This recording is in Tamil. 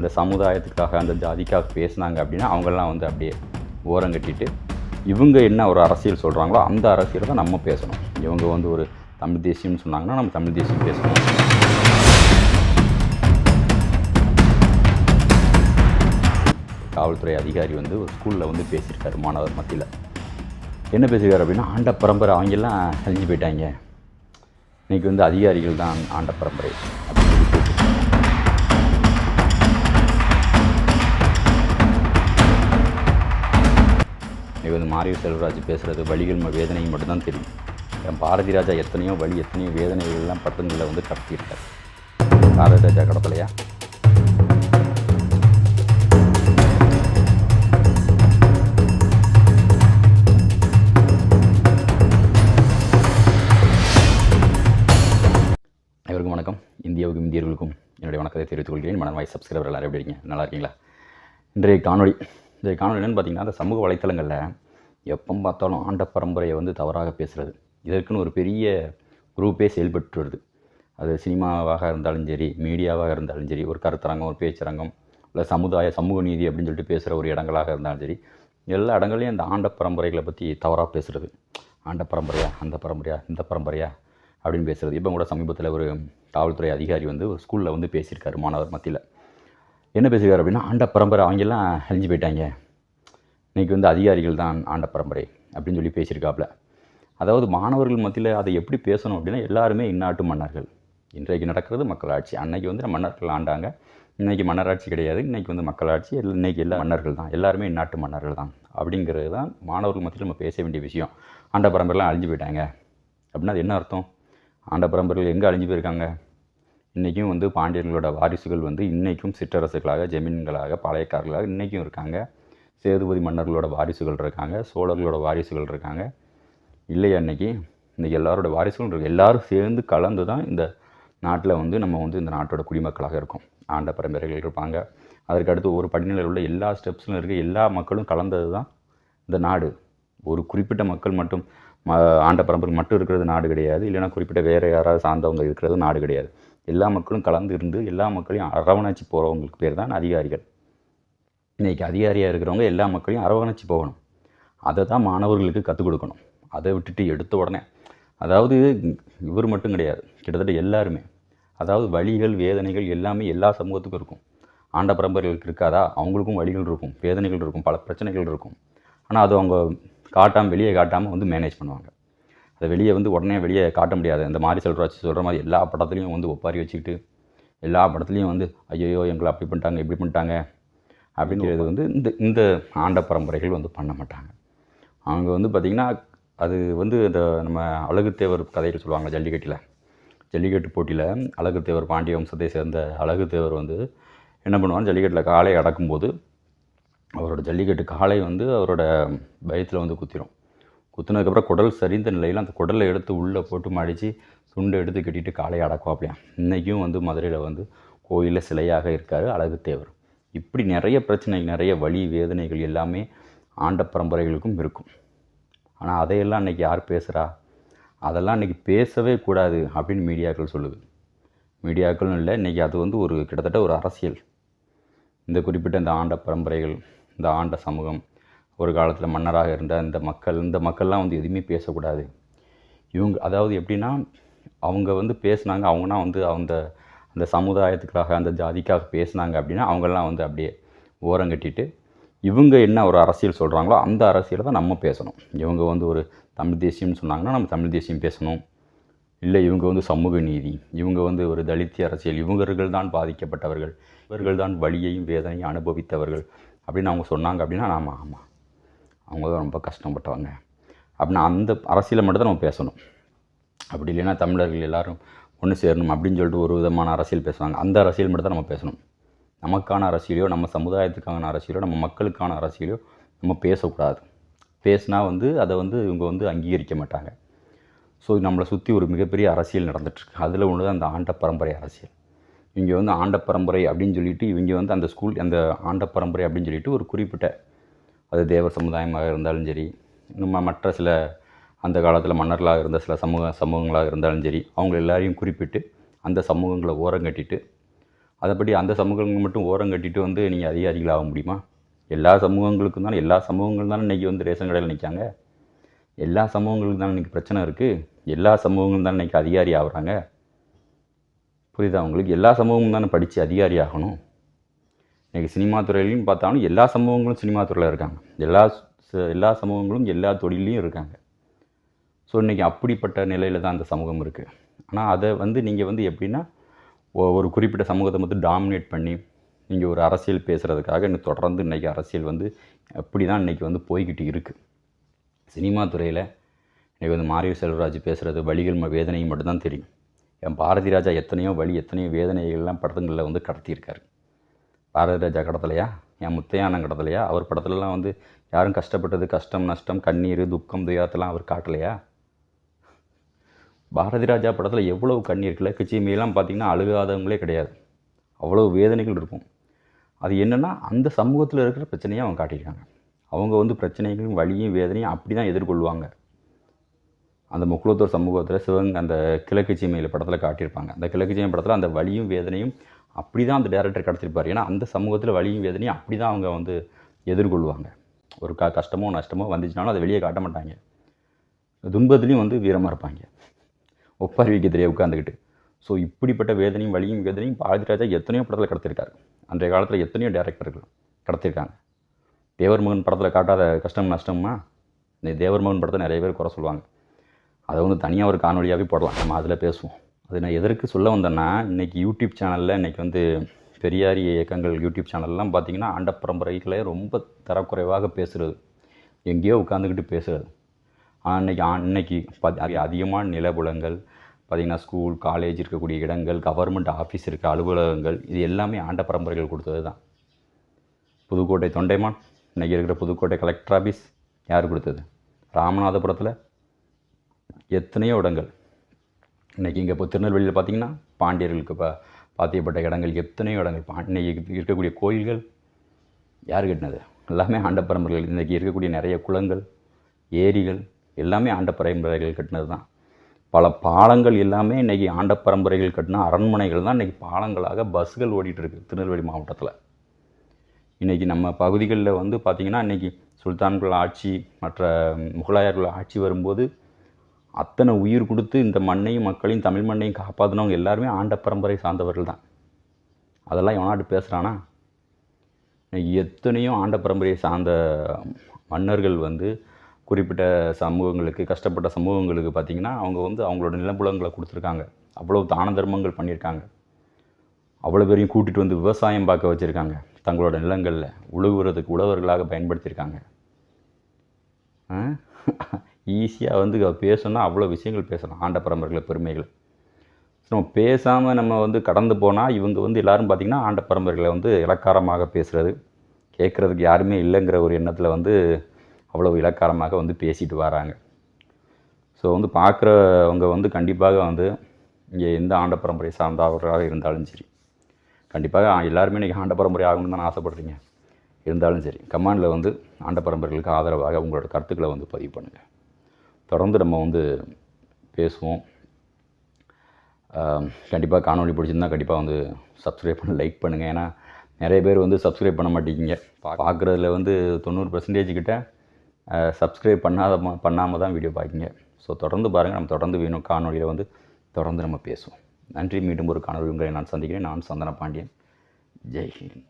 அந்த சமுதாயத்துக்காக அந்த ஜாதிக்காக பேசுனாங்க அப்படின்னா அவங்கெல்லாம் வந்து அப்படியே ஓரங்கட்டிட்டு இவங்க என்ன ஒரு அரசியல் சொல்கிறாங்களோ அந்த அரசியல் தான் நம்ம பேசணும். இவங்க வந்து ஒரு தமிழ் தேசியம்னு சொன்னாங்கன்னா நம்ம தமிழ் தேசியம் பேசணும். காவல்துறை அதிகாரி வந்து ஒரு ஸ்கூலில் வந்து பேசியிருக்காரு மாணவர் மத்தியில். என்ன பேசியிருக்காரு அப்படின்னா ஆண்ட பரம்பரை அவங்கெல்லாம் அழிஞ்சு போயிட்டாங்க. இன்னைக்கு வந்து அதிகாரிகள் தான் ஆண்ட பரம்பரை. இன்னைக்கு வந்து மாரியு செல்வராஜ் பேசுகிறது வழிகள் வேதனையும் மட்டும்தான் தெரியும். என் பாரதி ராஜா எத்தனையோ வழி எத்தனையோ வேதனைகள்லாம் பட்டங்களில் வந்து கடத்தியிருக்காரு. பாரதி ராஜா கடத்தலையா? அனைவருக்கும் வணக்கம். இந்தியாவுக்கும் இந்தியர்களுக்கும் என்னுடைய வணக்கத்தை தெரிவித்துக் கொள்கிறேன். மனவாய் சப்ஸ்கிரைபர் எல்லாரும் எப்படி இருக்கீங்க? நல்லா இருக்கீங்களா? இன்றைய காணொளி இன்றைய காணொலி என்னென்னு பார்த்தீங்கன்னா அந்த சமூக வலைத்தளங்களில் எப்போ பார்த்தாலும் ஆண்ட பரம்பரையை வந்து தவறாக பேசுகிறது இதற்குன்னு ஒரு பெரிய குரூப்பே செயல்பட்டு வருது அது சினிமாவாக இருந்தாலும் சரி மீடியாவாக இருந்தாலும் சரி ஒரு கருத்தரங்கம் ஒரு பேச்சரங்கம் இல்லை சமுதாய சமூக நீதி அப்படின்னு சொல்லிட்டு பேசுகிற ஒரு இடங்களாக இருந்தாலும் சரி எல்லா இடங்கள்லையும் அந்த ஆண்ட பரம்பரைகளை பற்றி தவறாக பேசுகிறது ஆண்ட பரம்பரையா அந்த பரம்பரையா இந்த பரம்பரையா அப்படின்னு பேசுகிறது இப்போ கூட சமீபத்தில் ஒரு காவல்துறை அதிகாரி வந்து ஒரு ஸ்கூலில் வந்து பேசியிருக்காரு மாணவர் மத்தியில். என்ன பேசுகிறார் அப்படின்னா ஆண்ட பரம்பரை அவங்கெல்லாம் அழிஞ்சு போயிட்டாங்க. இன்றைக்கி வந்து அதிகாரிகள் தான் ஆண்ட பரம்பரை அப்படின்னு சொல்லி பேசியிருக்காப்புல. அதாவது மாணவர்கள் மத்தியில் அதை எப்படி பேசணும் அப்படின்னா எல்லாருமே இந்நாட்டு மன்னர்கள். இன்றைக்கு நடக்கிறது மக்களாட்சி. அன்னைக்கு வந்து மன்னர்கள் ஆண்டாங்க. இன்றைக்கி மன்னராட்சி கிடையாது. இன்றைக்கி வந்து மக்களாட்சி. இன்றைக்கி எல்லா மன்னர்கள் தான். எல்லாருமே இந்நாட்டு மன்னர்கள் தான். அப்படிங்கிறது தான் மாணவர்கள் மத்தியில் நம்ம பேச வேண்டிய விஷயம். ஆண்ட பரம்பரைலாம் அழிஞ்சு போயிட்டாங்க. அப்படின்னா அது என்ன அர்த்தம்? ஆண்ட பரம்பரைகள் எங்கே அழிஞ்சு போயிருக்காங்க? இன்றைக்கும் வந்து பாண்டியர்களோட வாரிசுகள் வந்து இன்றைக்கும் சிற்றரசுகளாக ஜமீன்களாக பாளையக்காரர்களாக இன்றைக்கும் இருக்காங்க. சேதுபதி மன்னர்களோட வாரிசுகள் இருக்காங்க சோழர்களோட வாரிசுகள் இருக்காங்க. இல்லையா இன்னைக்கு? இன்றைக்கி எல்லாரோட வாரிசுகளும் இருக்கு. எல்லாரும் சேர்ந்து கலந்து தான் இந்த நாட்டில் வந்து நம்ம வந்து இந்த நாட்டோட குடிமக்களாக இருக்கோம். ஆண்ட பரம்பரைகள் இருப்பாங்க. அதற்கு அடுத்து ஒரு படிநிலையில் உள்ள எல்லா ஸ்டெப்ஸிலும் இருக்க எல்லா மக்களும் கலந்தது தான் இந்த நாடு. ஒரு குறிப்பிட்ட மக்கள் மட்டும் ஆண்ட பரம்பரை மட்டும் இருக்கிறது நாடு கிடையாது. இல்லைன்னா குறிப்பிட்ட வேறு யாராவது சார்ந்தவங்க இருக்கிறது நாடு கிடையாது. எல்லா மக்களும் கலந்து இருந்து எல்லா மக்களையும் அரவணைச்சு போகிறவங்களுக்கு பேர் தான் அதிகாரிகள். இன்றைக்கி அதிகாரியாக இருக்கிறவங்க எல்லா மக்களையும் அரவணைச்சு போகணும். அதை தான் மாணவர்களுக்கு கற்றுக் கொடுக்கணும். அதை விட்டுட்டு எடுத்த உடனே அதாவது இவர் மட்டும் கிடையாது கிட்டத்தட்ட எல்லாருமே அதாவது வழிகள் வேதனைகள் எல்லாமே எல்லா சமூகத்துக்கும் இருக்கும். ஆண்ட பரம்பரைகளுக்கு இருக்காதா? அவங்களுக்கும் வழிகள் இருக்கும் வேதனைகள் இருக்கும் பல பிரச்சனைகள் இருக்கும். ஆனால் அது அவங்க காட்டாமல் வெளியே காட்டாமல் வந்து மேனேஜ் பண்ணுவாங்க. அதை வெளியே வந்து உடனே வெளியே காட்ட முடியாது. இந்த மாதிரி செல்வராஜ் சொல்கிற மாதிரி எல்லா படத்துலையும் வந்து ஒப்பாரி வச்சுக்கிட்டு எல்லா படத்துலையும் வந்து ஐயோ எங்களை அப்படி பண்ணிட்டாங்க இப்படி பண்ணிட்டாங்க அப்படிங்கிறது வந்து இந்த இந்த ஆண்ட பரம்பரைகள் வந்து பண்ண மாட்டாங்க. அவங்க வந்து பார்த்திங்கன்னா அது வந்து இந்த நம்ம அழகுத்தேவர் கதையில் சொல்லுவாங்க ஜல்லிக்கட்டில். ஜல்லிக்கட்டு போட்டியில் அழகுத்தேவர் பாண்டிய வம்சத்தை சேர்ந்த அழகுத்தேவர் வந்து என்ன பண்ணுவார் ஜல்லிக்கட்டில் காளை அடக்கும்போது அவரோட ஜல்லிக்கட்டு காளை வந்து அவரோட பயத்தில் வந்து குத்திரும். குத்துனதுக்கப்புறம் குடல் சரிந்த நிலையில் அந்த குடலை எடுத்து உள்ளே போட்டு மடித்து துண்டை எடுத்து கட்டிட்டு காலையை அடக்குவாப்பிலையா இன்றைக்கும் வந்து மதுரையில் வந்து கோயிலில் சிலையாக இருக்கார் அழகு தேவர் இப்படி நிறைய பிரச்சனை நிறைய வலி வேதனைகள் எல்லாமே ஆண்ட பரம்பரைகளுக்கும் இருக்கும். ஆனால் அதையெல்லாம் இன்றைக்கி யார் பேசுகிறா அதெல்லாம் இன்றைக்கி பேசவே கூடாது அப்படின்னு மீடியாக்கள் சொல்லுது. மீடியாக்களும் இல்லை இன்றைக்கி அது வந்து ஒரு கிட்டத்தட்ட ஒரு அரசியல். இந்த குறிப்பிட்ட இந்த ஆண்ட பரம்பரைகள் இந்த ஆண்ட சமூகம் ஒரு காலத்தில் மன்னராக இருந்த இந்த மக்கள் இந்த மக்கள்லாம் வந்து எதுவுமே பேசக்கூடாது. இவங்க அதாவது எப்படின்னா அவங்க வந்து பேசுனாங்க அவங்கன்னா வந்து அந்த அந்த சமுதாயத்துக்காக அந்த ஜாதிக்காக பேசுனாங்க அப்படின்னா அவங்கெல்லாம் வந்து அப்படியே ஓரம் கட்டிட்டு இவங்க என்ன ஒரு அரசியல் சொல்கிறாங்களோ அந்த அரசியலை தான் நம்ம பேசணும். இவங்க வந்து ஒரு தமிழ் தேசியம்னு சொன்னாங்கன்னா நம்ம தமிழ் தேசியம் பேசணும். இல்லை இவங்க வந்து சமூக நீதி இவங்க வந்து ஒரு தலித்திய அரசியல் இவங்கர்கள் தான் பாதிக்கப்பட்டவர்கள் இவர்கள் தான் வழியையும் வேதனையும் அனுபவித்தவர்கள் அப்படின்னு அவங்க சொன்னாங்க அப்படின்னா நாம் ஆமாம் அவங்க தான் ரொம்ப கஷ்டப்பட்டவங்க. அப்படின்னா அந்த அரசியலை மட்டும் தான் நம்ம பேசணும். அப்படி இல்லைன்னா தமிழர்கள் எல்லாரும் ஒன்று சேரணும் அப்படின்னு சொல்லிட்டு ஒரு விதமான அரசியல் பேசுவாங்க. அந்த அரசியல் மட்டும் தான் நம்ம பேசணும். நமக்கான அரசியலையோ நம்ம சமுதாயத்துக்கான அரசியலோ நம்ம மக்களுக்கான அரசியலையோ நம்ம பேசக்கூடாது. பேசினா வந்து அதை வந்து இவங்க வந்து அங்கீகரிக்க மாட்டாங்க. ஸோ நம்மளை சுற்றி ஒரு மிகப்பெரிய அரசியல் நடந்துகிட்ருக்கு அதில் ஒன்று தான் அந்த ஆண்ட பரம்பரை அரசியல். இவங்க வந்து ஆண்ட பரம்பரை அப்படின்னு சொல்லிட்டு இவங்க வந்து அந்த ஸ்கூல் அந்த ஆண்ட பரம்பரை அப்படின்னு சொல்லிட்டு ஒரு குறிப்பிட்ட அது தேவ சமுதாயமாக இருந்தாலும் சரி நம்ம மற்ற சில அந்த காலத்தில் மன்னர்களாக இருந்த சில சமூக சமூகங்களாக இருந்தாலும் சரி அவங்க எல்லாரையும் குறிப்பிட்டு அந்த சமூகங்களை ஓரம் கட்டிட்டு அதைப்படி அந்த சமூகங்கள் மட்டும் ஓரம் கட்டிட்டு வந்து நீங்கள் அதிகாரிகள் ஆக முடியுமா? எல்லா சமூகங்களுக்கும் தானே எல்லா சமூகங்களும் தானே இன்றைக்கி வந்து ரேஷன் கடையில் நிற்காங்க எல்லா சமூகங்களுக்கும் தானே இன்றைக்கி பிரச்சனை இருக்குது எல்லா சமூகங்களும் தானே இன்றைக்கி அதிகாரி ஆகுறாங்க? புரியுதா உங்களுக்கு? எல்லா சமூகமும் தானே படித்து அதிகாரி ஆகணும். இன்றைக்கி சினிமா துறையிலையும் பார்த்தாலும் எல்லா சமூகங்களும் சினிமா துறையில் இருக்காங்க. எல்லா எல்லா சமூகங்களும் எல்லா தொழிலையும் இருக்காங்க. ஸோ இன்றைக்கி அப்படிப்பட்ட நிலையில் தான் அந்த சமூகம் இருக்குது ஆனால் அதை வந்து நீங்கள் வந்து எப்படின்னா ஒரு குறிப்பிட்ட சமூகத்தை மட்டும் டாமினேட் பண்ணி நீங்கள் ஒரு அரசியல் பேசுகிறதுக்காக இன்னும் தொடர்ந்து இன்றைக்கி அரசியல் வந்து அப்படி தான் இன்றைக்கி வந்து போய்கிட்டு இருக்குது சினிமா துறையில் இன்றைக்கி வந்து மாரியோ செல்வராஜ் பேசுகிறது வழிகள் வேதனையும் மட்டும்தான் தெரியும். என் பாரதி ராஜா எத்தனையோ வழி எத்தனையோ வேதனைகள்லாம் படத்துங்களில் வந்து கடத்தியிருக்காரு. பாரதி ராஜா கடத்தலையா? என் முத்தையானம் கடத்தலையா? அவர் படத்துலலாம் வந்து யாரும் கஷ்டப்பட்டது கஷ்டம் நஷ்டம் கண்ணீர் துக்கம் துயரத்தெல்லாம் அவர் காட்டலையா? பாரதி ராஜா படத்தில் எவ்வளவு கண்ணீர்? கிழக்குச்சிமையெல்லாம் பார்த்தீங்கன்னா அழுகாதவங்களே கிடையாது. அவ்வளோ வேதனைகள் இருக்கும். அது என்னென்னா அந்த சமூகத்தில் இருக்கிற பிரச்சனையை அவங்க காட்டியிருக்காங்க. அவங்க வந்து பிரச்சனைகளும் வலியும் வேதனையும் அப்படி தான் எதிர்கொள்வாங்க. அந்த முக்குளத்தூர் சமூகத்தில் சிவங்க அந்த கிழக்கு சீமையில் படத்தில் காட்டியிருப்பாங்க. அந்த கிழக்கு சீமை படத்தில் அந்த வழியும் வேதனையும் அப்படி தான் அந்த டேரக்டர் கிடச்சிருப்பார் ஏன்னா அந்த சமூகத்தில் வலியும் வேதனையும் அப்படி தான் அவங்க வந்து எதிர்கொள்வாங்க. ஒரு க கஷ்டமோ நஷ்டமோ வந்துச்சுனாலும் அதை வெளியே காட்ட மாட்டாங்க. துன்பத்துலேயும் வந்து வீரமாக இருப்பாங்க. ஒப்பாரி வைக்க உட்காந்துக்கிட்டு ஸோ இப்படிப்பட்ட வேதனையும் வழியும் வேதனையும் பாரதிராஜா எத்தனையோ படத்தில் கிடத்திருக்காரு. அன்றைய காலத்தில் எத்தனையோ டேரக்டர்கள் கடத்திருக்காங்க. தேவர் மகன் படத்தில் காட்டாத கஷ்டம் நஷ்டம்னா இந்த தேவர் மகன் படத்தை நிறைய பேர் குறை சொல்லுவாங்க. அதை வந்து தனியாக ஒரு காணொலியாகவே போடலாம். நம்ம அதில் பேசுவோம். அது நான் எதற்கு சொல்ல வந்தேன்னா இன்றைக்கி யூடியூப் சேனலில் இன்றைக்கி வந்து பெரியாரி இயக்கங்கள் யூடியூப் சேனல்லாம் பார்த்தீங்கன்னா ஆண்ட பரம்பரைகளே ரொம்ப தரக்குறைவாக பேசுகிறது எங்கேயோ உட்காந்துக்கிட்டு பேசுகிறது அன்னைக்கு அன்னைக்கு பார்த்தி அதிகமான நிலபுலங்கள் பார்த்திங்கன்னா ஸ்கூல் காலேஜ் இருக்கக்கூடிய இடங்கள் கவர்மெண்ட் ஆஃபீஸ் இருக்க அலுவலகங்கள் இது எல்லாமே ஆண்ட பரம்பரைகள் கொடுத்தது தான் புதுக்கோட்டை தொண்டைமான் இன்றைக்கி இருக்கிற புதுக்கோட்டை கலெக்டர் ஆஃபீஸ் யார் கொடுத்தது? ராமநாதபுரத்தில் எத்தனையோ இடங்கள். இன்றைக்கி இங்கே இப்போ திருநெல்வேலியில் பார்த்தீங்கன்னா பாண்டியர்களுக்கு பா பாத்தியப்பட்ட இடங்கள் எத்தனையோ இடங்கள். பா இருக்கக்கூடிய கோயில்கள் யார் கட்டினது? எல்லாமே ஆண்ட பரம்பரைகள் இன்றைக்கி இருக்கக்கூடிய நிறைய குளங்கள் ஏரிகள் எல்லாமே ஆண்ட பரம்பரைகள் கட்டினது தான் பல பாலங்கள் எல்லாமே இன்றைக்கி ஆண்ட பரம்பரைகள் கட்டின அரண்மனைகள் தான் இன்றைக்கி பாலங்களாக பஸ்கள் ஓடிட்டுருக்கு திருநெல்வேலி மாவட்டத்தில். இன்றைக்கி நம்ம பகுதிகளில் வந்து பார்த்திங்கன்னா இன்றைக்கி சுல்தான்கள் ஆட்சி மற்ற முகலாயர்கள் ஆட்சி வரும்போது அத்தனை உயிர் கொடுத்து இந்த மண்ணையும் மக்களையும் தமிழ் மண்ணையும் காப்பாற்றினவங்க எல்லாருமே ஆண்ட பரம்பரை சார்ந்தவர்கள் தான். அதெல்லாம் எவனாட்டு பேசுகிறானா எத்தனையோ ஆண்ட பரம்பரையை சார்ந்த மன்னர்கள் வந்து குறிப்பிட்ட சமூகங்களுக்கு கஷ்டப்பட்ட சமூகங்களுக்கு பார்த்திங்கன்னா அவங்க வந்து அவங்களோட நிலப்புலங்களை கொடுத்துருக்காங்க. அவ்வளோ தான தர்மங்கள் பண்ணியிருக்காங்க. அவ்வளோ பேரையும் கூட்டிகிட்டு வந்து விவசாயம் பார்க்க வச்சுருக்காங்க. தங்களோட நிலங்களில் உழுவுறதுக்கு உழவர்களாக பயன்படுத்தியிருக்காங்க. ஈஸியாக வந்து பேசணும்னா அவ்வளோ விஷயங்கள் பேசலாம். ஆண்ட பரம்பரைகளை பெருமைகள் நம்ம பேசாமல் நம்ம வந்து கடந்து போனால் இவங்க வந்து எல்லோரும் பார்த்திங்கன்னா ஆண்ட பரம்பரைகளை வந்து இலக்காரமாக பேசுகிறது கேட்குறதுக்கு யாருமே இல்லைங்கிற ஒரு எண்ணத்தில் வந்து அவ்வளோ இலக்காரமாக வந்து பேசிட்டு வராங்க. ஸோ வந்து பார்க்குறவங்க வந்து கண்டிப்பாக வந்து இங்கே எந்த ஆண்ட பரம்பரை சார்ந்தவர்களாக இருந்தாலும் சரி கண்டிப்பாக எல்லாருமே இன்றைக்கி ஆண்ட பரம்பரை ஆகணும்னு தான் ஆசைப்படுறீங்க. இருந்தாலும் சரி கமாண்டில் வந்து ஆண்ட பரம்பரைகளுக்கு ஆதரவாக உங்களோட கருத்துக்களை வந்து பதிவு பண்ணுங்கள் தொடர்ந்து நம்ம வந்து பேசுவோம். கண்டிப்பாக காணொலி பிடிச்சிருந்தா கண்டிப்பாக வந்து சப்ஸ்கிரைப் பண்ணி லைக் பண்ணுங்கள் ஏன்னா நிறைய பேர் வந்து சப்ஸ்கிரைப் பண்ண மாட்டேங்கிங்க பார்க்குறதுல வந்து தொண்ணூறு பர்சன்டேஜ் கிட்ட சப்ஸ்கிரைப் பண்ணாத பண்ணாமல் தான் வீடியோ பார்க்கிங்க ஸோ தொடர்ந்து பாருங்கள் நம்ம தொடர்ந்து வேணும் காணொலியில் வந்து தொடர்ந்து நம்ம பேசுவோம். நன்றி. மீண்டும் ஒரு காணொலி உங்களை நான் சந்திக்கிறேன். நான் சந்தன பாண்டியன். ஜெய் ஹிந்த்.